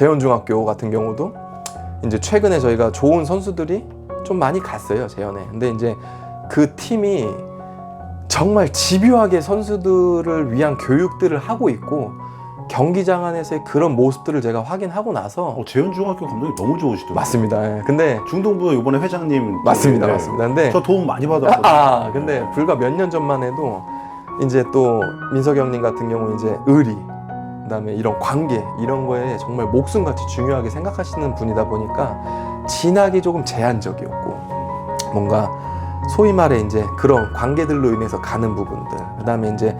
재현중학교 같은 경우도 이제 최근에 저희가 좋은 선수들이 좀 많이 갔어요 재현에. 근데 이제 그 팀이 정말 집요하게 선수들을 위한 교육들을 하고 있고 경기장 안에서의 그런 모습들을 제가 확인하고 나서 어, 재현 중학교 감독이 너무 좋으시더라고요. 맞습니다. 예. 근데 중동부 이번에 회장님 맞습니다, 네. 맞습니다. 근데 저 도움 많이 받았거든요. 아, 근데 불과 몇 년 전만 해도 이제 또 민석이 형님 같은 경우 이제 의리, 그다음에 이런 관계 이런 거에 정말 목숨같이 중요하게 생각하시는 분이다 보니까 진학이 조금 제한적이었고 뭔가 소위 말해 이제 그런 관계들로 인해서 가는 부분들, 그다음에 이제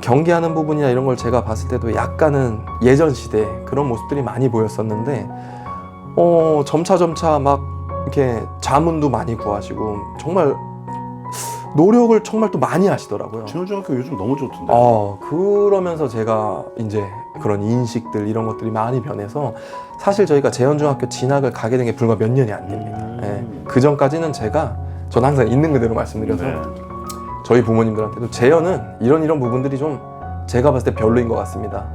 경기하는 부분이나 이런 걸 제가 봤을 때도 약간은 예전 시대 그런 모습들이 많이 보였었는데 어 점차 점차 막 이렇게 자문도 많이 구하시고 정말 노력을 정말 또 많이 하시더라고요. 재현중학교 요즘 너무 좋던데. 어 그러면서 제가 이제 그런 인식들 이런 것들이 많이 변해서 사실 저희가 재현중학교 진학을 가게 된 게 불과 몇 년이 안 됩니다. 음. 예. 그 전까지는 제가 저는 항상 있는 그대로 말씀드려서 네. 저희 부모님들한테도 재현은 이런 이런 부분들이 좀 제가 봤을 때 별로인 것 같습니다.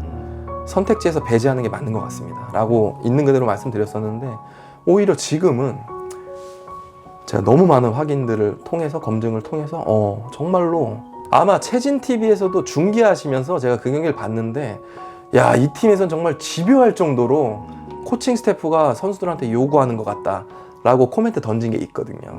선택지에서 배제하는 게 맞는 것 같습니다. 라고 있는 그대로 말씀드렸었는데 오히려 지금은 제가 너무 많은 확인들을 통해서 검증을 통해서 어 정말로 아마 체진 TV에서도 중계하시면서 제가 그 경기를 봤는데 야 이 팀에선 정말 집요할 정도로 코칭 스태프가 선수들한테 요구하는 것 같다라고 코멘트 던진 게 있거든요.